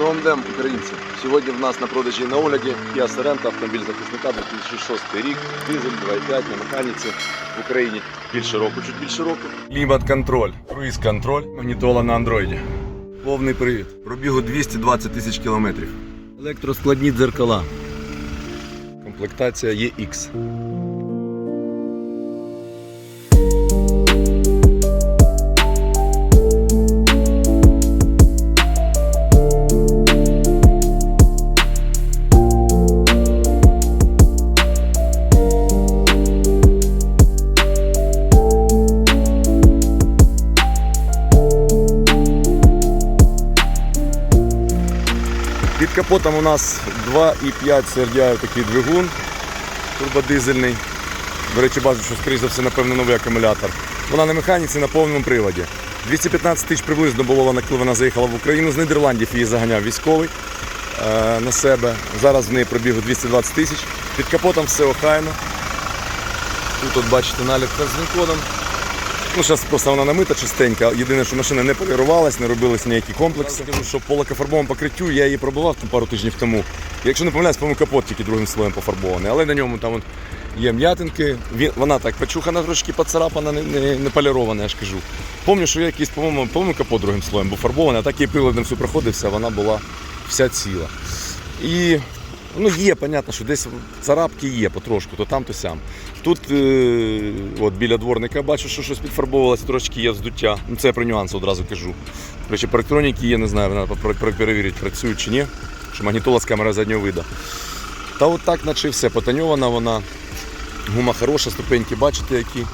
Ну, МДМ, українці. Сьогодні в нас на продажі на огляді Kia Sorento, автомобіль захисника 2006 рік, дизель 2.5 на механіці в Україні. Більше року, чуть більше року. Клімат-контроль, круїз-контроль, магнітола на андроїді. Повний привід. Пробігу 220 тисяч кілометрів. Електроскладні дзеркала. Комплектація EX. Під капотом у нас 2,5 CRDI такий двигун турбодизельний. До речі, бачу, що скоріш за все, напевно, новий акумулятор. Вона на механіці на повному приводі. 215 тисяч приблизно було вона, коли вона заїхала в Україну. З Нідерландів її заганяв військовий е, на себе. Зараз в неї пробігу 220 тисяч. Під капотом все охайно. Тут от бачите наліпка з кодом. Ну, зараз просто вона намита чистенька. Єдине, що машина не полірувалась, не робились ніякі комплекси. Скажу, що по лакофарбовому покриттю я її пробував там пару тижнів тому. Якщо не помиляюсь, по-моєму, капот тільки другим слоєм пофарбований. Але на ньому там от є м'ятинки. Вона так почухана трошки поцарапана, не, не, не полірована, я ж кажу. Помню, що я якийсь, по-моєму, по-моєму, капот другим слоєм був фарбований, а так і приладом все проходився, вона була вся ціла. І ну, є, понятно, що десь царапки є потрошку, то там, то сям. Тут е, от біля дворника бачу, що щось підфарбовувалося, трошки є вздуття. Ну, це я про нюанси одразу кажу. До речі, електроніки є, не знаю, треба пер- пер- перевірити, працюють чи ні. Що магнітола з камери заднього виду. Та от так, наче все, потоньована вона. Гума хороша, ступеньки бачите які.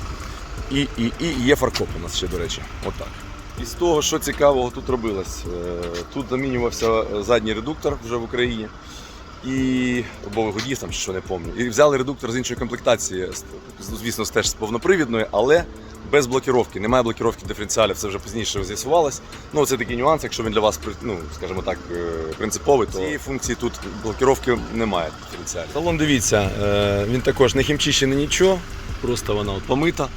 І, і, і є фаркоп у нас ще, до речі. Отак. Із того, що цікавого тут робилось, е, тут замінювався е, задній редуктор вже в Україні. І або вигодів там, що не пам'ятаю. І взяли редуктор з іншої комплектації, звісно, теж з повнопривідної, але без блокіровки. Немає блокіровки диференціалів, це вже пізніше з'ясувалось. Ну, це такий нюанс, якщо він для вас ну, скажімо так, е, принциповий, то цієї функції тут блокіровки немає диференціалів. Салон дивіться, е, він також не хімчищений нічого, просто вона от помита.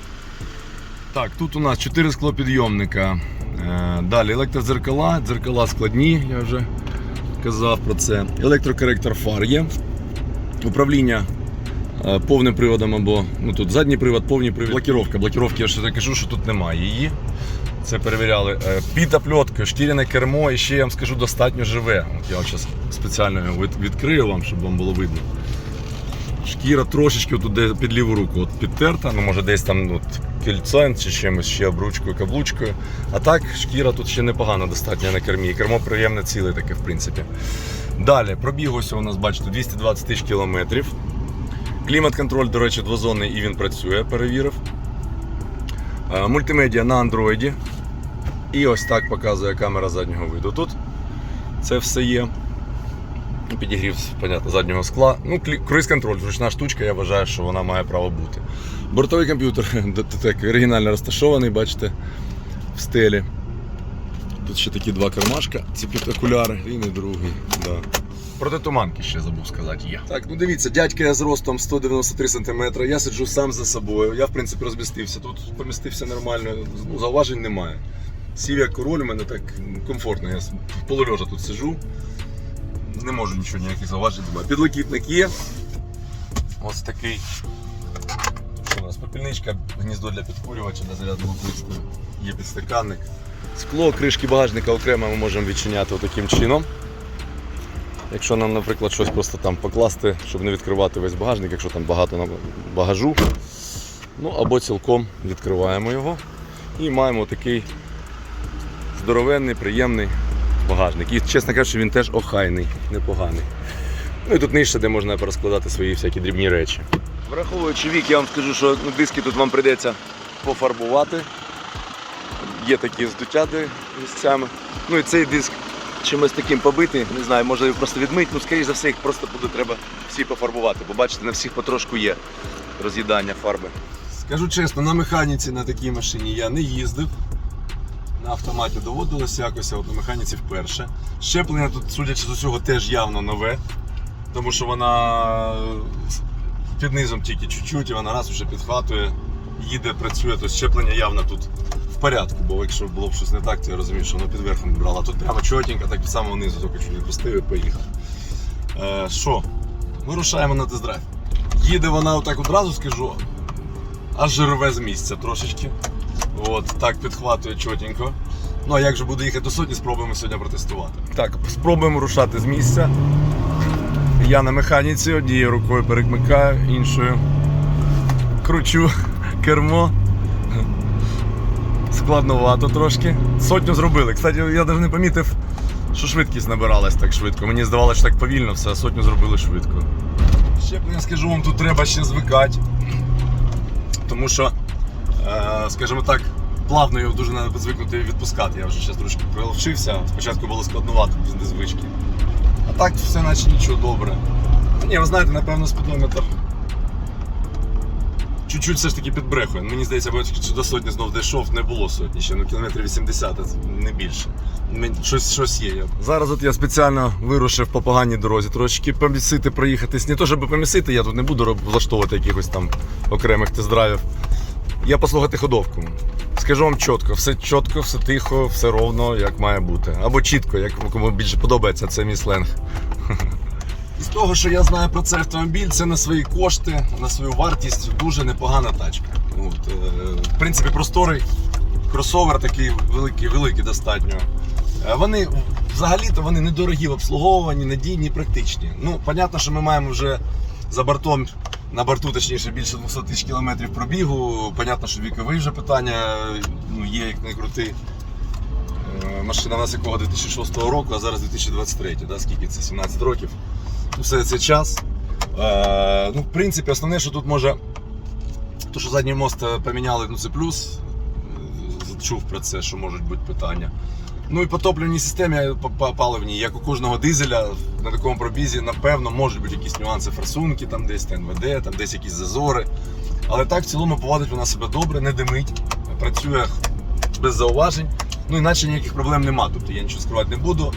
Так, тут у нас 4 склопідйомника. Е, Далі електродзеркала, дзеркала складні, я вже казав про це. Електрокоректор фар є. Управління е, повним приводом або ну тут задній привод, повний привод. Блокіровка. Блокіровки я ще кажу, що тут немає її. Це перевіряли. Е, Під опльоткою, шкіряне кермо і ще я вам скажу достатньо живе. От я зараз спеціально його відкрию вам, щоб вам було видно. Шкіра трошечки тут під ліву руку от підтерта, ну може десь там от, кільцем чи чимось ще обручкою, каблучкою. А так шкіра тут ще непогана достатньо на кермі. Кермо приємне ціле таке, в принципі. Далі, пробіг ось у нас, бачите, 220 тисяч кілометрів. Клімат-контроль, до речі, двозонний і він працює, перевірив. Е, Мультимедіа на андроїді. І ось так показує камера заднього виду. Тут це все є. Ну, Підігрів, понятно, заднього скла. Ну, круїз-контроль, зручна штучка, я вважаю, що вона має право бути. Бортовий комп'ютер так оригінально розташований, бачите, в стелі. Тут ще такі два кармашка, ці під окуляри, він і другий. Да. Протитуманки ще забув сказати є. Так, ну дивіться, дядька я з ростом 193 см, я сиджу сам за собою. Я в принципі розмістився. Тут помістився нормально, ну, зауважень немає. Сів як король, у мене так комфортно. Я полульожа тут сиджу. Не можу нічого ніяких зауважень немає. Підлокітник є. Ось такий. Що у нас? Попільничка, гніздо для підкурювача, для зарядного кришкою. Є підстаканник. Скло, кришки багажника окремо ми можемо відчиняти таким чином. Якщо нам, наприклад, щось просто там покласти, щоб не відкривати весь багажник, якщо там багато багажу. Ну або цілком відкриваємо його і маємо такий здоровенний, приємний багажник. І, чесно кажучи, він теж охайний, непоганий. Ну і тут нижче, де можна порозкладати свої всякі дрібні речі. Враховуючи вік, я вам скажу, що ну, диски тут вам прийдеться пофарбувати. Є такі здуття місцями. Ну і цей диск чимось таким побитий, не знаю, може його просто відмить, ну скоріш за все їх просто буде треба всі пофарбувати, бо бачите, на всіх потрошку є роз'їдання фарби. Скажу чесно, на механіці на такій машині я не їздив. На автоматі доводилося якось, а от на механіці вперше. Щеплення тут, судячи з усього, теж явно нове, тому що вона під низом тільки чуть-чуть, і вона раз вже підхватує, їде, працює, то щеплення явно тут в порядку, бо якщо було б щось не так, то я розумію, що воно під верхом брало. А тут прямо чотенько, так від самого низу, тільки що відпустив і поїхав. Е, Що? Вирушаємо на тест-драйв. Їде вона отак одразу скажу, аж рве з місця трошечки. От, так підхватує чотенько. Ну а як же буде їхати до сотні, спробуємо сьогодні протестувати. Так, спробуємо рушати з місця. Я на механіці однією рукою перемикаю, іншою кручу кермо. Складновато трошки. Сотню зробили. Кстати, я навіть не помітив, що швидкість набиралась так швидко. Мені здавалося, що так повільно все, а сотню зробили швидко. Щеплення, скажу вам, тут треба ще звикати. Тому що, скажімо так, плавно його дуже треба звикнути відпускати. Я вже зараз трошки приловчився. Спочатку було складновато без незвички. А так все наче нічого добре. Ні, ви знаєте, напевно, спідометр чуть-чуть все ж таки підбрехує. Мені здається, бо до сотні знов дійшов, не було сотні ще, ну кілометрів 80, не більше. Щось, щось є. Зараз от я спеціально вирушив по поганій дорозі, трошки помісити, проїхатись. Не то, щоб помісити, я тут не буду влаштовувати якихось там окремих тест-драйвів. Я послухати ходовку. Скажу вам чітко, все чітко, все тихо, все ровно, як має бути. Або чітко, як кому більше подобається, це мій сленг. З того, що я знаю про цей автомобіль, це на свої кошти, на свою вартість дуже непогана тачка. От, е, в принципі, просторий кросовер такий великий, великий достатньо. Е, Вони взагалі-то вони недорогі в обслуговуванні, надійні, практичні. Ну, понятно, що ми маємо вже за бортом, на борту, точніше, більше 200 тисяч кілометрів пробігу. Понятно, що вікові вже питання ну, є, як не. Е, Машина у нас якого 2006 року, а зараз 2023, да? скільки це? 17 років. Ну, Все це час. Е, ну, в принципі, основне, що тут може. То, що задній мост е, поміняли, ну це плюс. Е, Чув про це, що можуть бути питання. Ну і по топливній системі е, по- по- паливній, як у кожного дизеля, на такому пробізі, напевно, можуть бути якісь нюанси форсунки, там десь ТНВД, там десь якісь зазори. Але так в цілому поводить вона себе добре, не димить, працює без зауважень. Ну іначе ніяких проблем нема. Тобто я нічого скривати не буду.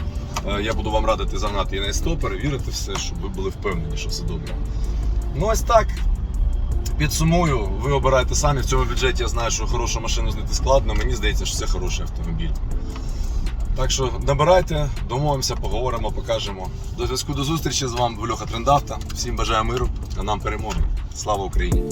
Е, Я буду вам радити загнати її на СТО, перевірити все, щоб ви були впевнені, що все добре. Ну ось так. Підсумую, ви обираєте самі. В цьому бюджеті я знаю, що хорошу машину знайти складно. Мені здається, що це хороший автомобіль. Так що набирайте, домовимося, поговоримо, покажемо. До зв'язку до зустрічі з вами Льоха Трендавта. Всім бажаю миру, а нам перемоги. Слава Україні!